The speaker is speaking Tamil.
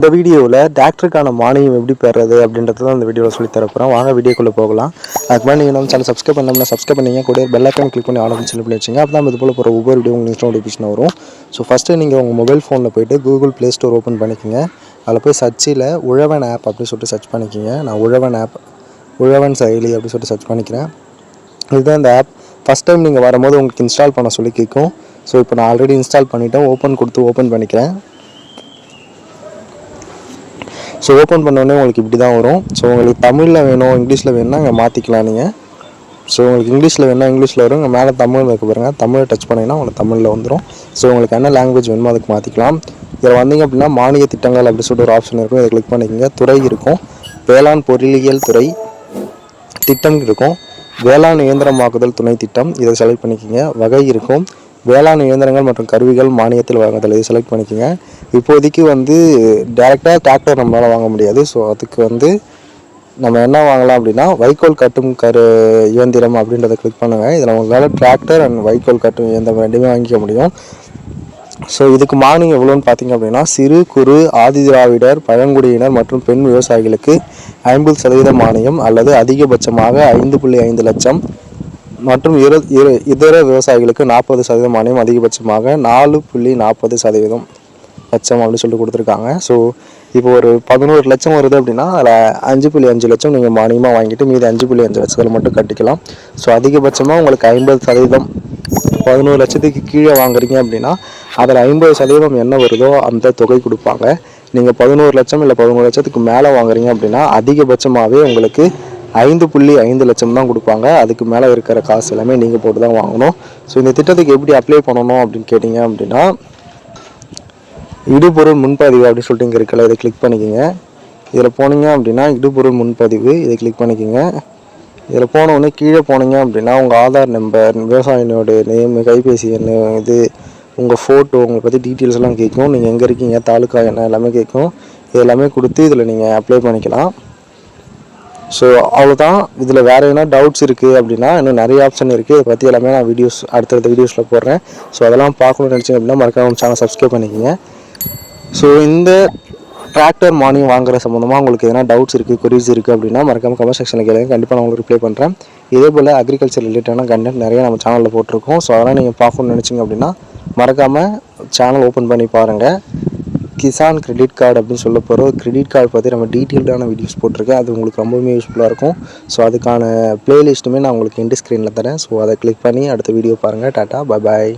இந்த வீடியோவில் டாக்டருக்கான மானியம் எப்படி பெறது அப்படின்றது தான் இந்த வீடியோவில் சொல்லி தரப்போகிறோம் வாங்க வீடியோக்குள்ளே போகலாம். அதுக்கு மேலே நீங்கள் நம்ம சேனல் சப்ஸ்கிரைப் பண்ணோம்னா சப்ஸ்கிரைப் பண்ணிங்க கூட பெல் ஐக்கான் கிளிக் பண்ணி ஆல் சொல்லி பண்ணி வச்சுங்க. அப்போ தான் இது போல் போகிற ஒவ்வொரு வீடியோ உங்களுக்கு நோட்டிஃபிகேஷன் வரும். ஸோ ஃபஸ்ட்டு நீங்கள் உங்கள் மொபைல் ஃபோனில் போயிட்டு கூகுள் ப்ளே ஸ்டோர் ஓப்பன் பண்ணிக்கோங்க. அதில் போய் சர்ச்சில் உழவன் ஆப் அப்படின்னு சொல்லிட்டு சர்ச் பண்ணிக்கோங்க. நான் உழவன் ஆப் உழவன் செயலி அப்படின்னு சொல்லிட்டு சர்ச் பண்ணிக்கிறேன். இதுதான் இந்த ஆப் ஃபஸ்ட் டைம் நீங்கள் வரும்போது உங்களுக்கு இன்ஸ்டால் பண்ண சொல்லி கேட்கும். ஸோ இப்போ நான் ஆல்ரெடி இன்ஸ்டால் பண்ணிவிட்டேன் ஓப்பன் கொடுத்து ஓப்பன் பண்ணிக்கிறேன். ஸோ ஓப்பன் பண்ணோடனே உங்களுக்கு இப்படி தான் வரும். ஸோ உங்களுக்கு தமிழில் வேணும் இங்கிலீஷில் வேணும்னா இங்கே மாற்றிக்கலாம் நீங்கள் ஸோ உங்களுக்கு இங்கிலீஷில் வேணால் இங்கிலீஷில் வரும். இங்கே மேலே தமிழ் இருக்க பாருங்கள் தமிழை டச் பண்ணிங்கன்னா உங்களுக்கு தமிழில் வந்துடும் ஸோ உங்களுக்கு என்ன லாங்குவேஜ் வேணுமோ அதுக்கு மாற்றிக்கலாம் இதில் வந்தீங்க அப்படின்னா மானிய திட்டங்கள் அப்படி சொல்லிட்டு ஒரு ஆப்ஷன் இருக்கும். இதை கிளிக் பண்ணிக்கோங்க. துறை இருக்கும். வேளாண் பொருளியல் துறை திட்டம் இருக்கும். வேளாண் இயந்திரமாக்குதல் துணை திட்டம். இதை செலக்ட் பண்ணிக்கோங்க. வகை இருக்கும். வேளாண் இயந்திரங்கள் மற்றும் கருவிகள் மானியத்தில் வழங்குதல் இது செலக்ட் பண்ணிக்கோங்க. இப்போதைக்கு வந்து டேரெக்டாக டிராக்டர் நம்மளால் வாங்க முடியாது. ஸோ அதுக்கு வந்து நம்ம என்ன வாங்கலாம் அப்படின்னா வைக்கோல் கட்டும் கரு இயந்திரம் அப்படின்றத கிளிக் பண்ணுங்கள் இதில் உங்களால் டிராக்டர் அண்ட் வைக்கோல் கட்டும் இயந்திரம் ரெண்டுமே வாங்கிக்க முடியும். ஸோ இதுக்கு மானியம் எவ்வளோன்னு பார்த்தீங்க அப்படின்னா சிறு குறு ஆதி திராவிடர் பழங்குடியினர் மற்றும் பெண் விவசாயிகளுக்கு ஐம்பது சதவீத மானியம் அல்லது அதிகபட்சமாக ஐந்து புள்ளி ஐந்து லட்சம் மற்றும் இரு இரு இதர விவசாயிகளுக்கு நாற்பது சதவீதம் மானியம் அதிகபட்சமாக நாலு புள்ளி நாற்பது சதவீதம் லட்சம் அப்படின்னு சொல்லிட்டு கொடுத்துருக்காங்க. ஸோ இப்போ ஒரு பதினோரு லட்சம் வருது அப்படின்னா அதில் அஞ்சு புள்ளி அஞ்சு லட்சம் நீங்கள் மானியமாக வாங்கிட்டு மீதி அஞ்சு புள்ளி அஞ்சு லட்சத்தில் மட்டும் கட்டிக்கலாம். ஸோ அதிகபட்சமாக உங்களுக்கு ஐம்பது சதவீதம் பதினோரு லட்சத்துக்கு கீழே வாங்குறீங்க அப்படின்னா அதில் ஐம்பது சதவீதம் என்ன வருதோ அந்த தொகை கொடுப்பாங்க. நீங்கள் பதினோரு லட்சம் இல்லை பதினோரு லட்சத்துக்கு மேலே வாங்குறீங்க அப்படின்னா அதிகபட்சமாகவே உங்களுக்கு ஐந்து புள்ளி ஐந்து லட்சம் தான் கொடுப்பாங்க. அதுக்கு மேலே இருக்கிற காசு எல்லாமே நீங்கள் போட்டு தான் வாங்கணும். ஸோ இந்த திட்டத்துக்கு எப்படி அப்ளை பண்ணணும் அப்படின்னு கேட்டிங்க அப்படின்னா இடுபொருள் முன்பதிவு அப்படின்னு சொல்லிட்டு இங்கே இருக்கல இதை கிளிக் பண்ணிக்கோங்க. இதில் போனீங்க அப்படின்னா இடுபொருள் முன்பதிவு இதை கிளிக் பண்ணிக்கோங்க. இதில் போனவுடனே கீழே போனீங்க அப்படின்னா உங்கள் ஆதார் நம்பர் விவசாயினோட நேம் கைபேசி எண் இது உங்கள் ஃபோட்டோ உங்களை பற்றி டீட்டெயில்ஸ் எல்லாம் கேட்கும். நீங்கள் எங்கே இருக்கீங்க தாலுக்கா என்ன எல்லாமே கேட்கும். இது எல்லாமே கொடுத்து இதில் நீங்கள் அப்ளை பண்ணிக்கலாம். ஸோ அவ்வளோதான் இதில் வேறு எதனா டவுட்ஸ் இருக்குது அப்படின்னா இன்னும் நிறைய ஆப்ஷன் இருக்குது இதை பற்றி எல்லாமே நான் வீடியோஸ் அடுத்தடுத்த வீடியோஸில் போடுறேன். ஸோ அதெல்லாம் பார்க்கணும்னு நினச்சிங்க அப்படின்னா மறக்காம சேனல் சப்ஸ்கிரைப் பண்ணிக்கோங்க. ஸோ இந்த டிராக்டர் மானியம் வாங்குற சம்மந்தமாக உங்களுக்கு எதனா டவுட்ஸ் இருக்குது குரீஸ் இருக்குது அப்படின்னா மறக்காம கமெண்ட் செக்ஷனில் கேளுங்க. கண்டிப்பாக நான் உங்களுக்கு ரிப்ளை பண்ணுறேன் இதே போல் அக்ரிகல்ச்சர் ரிலேட்டடான கண்டென்ட் நிறைய நம்ம சேனலில் போட்டிருக்கோம். ஸோ அதெல்லாம் நீங்கள் பார்க்கணும்னு நினச்சிங்க அப்படின்னா மறக்காமல் சேனல் ஓப்பன் பண்ணி பாருங்கள் கிசான் கிரெடிட் கார்டு அப்படின்னு சொல்ல போகிறோம் கிரெடிட் கார்டு பற்றி நம்ம டீட்டெயில்டான வீடியோஸ் போட்டிருக்கேன். அது உங்களுக்கு ரொம்பவுமே யூஸ்ஃபுல்லாக இருக்கும். ஸோ அதுக்கான ப்ளேலிஸ்ட்டுமே நான் உங்களுக்கு எண்டு ஸ்க்ரீனில் தரேன். ஸோ அதை கிளிக் பண்ணி அடுத்த வீடியோ பாருங்கள் டாட்டா பாய்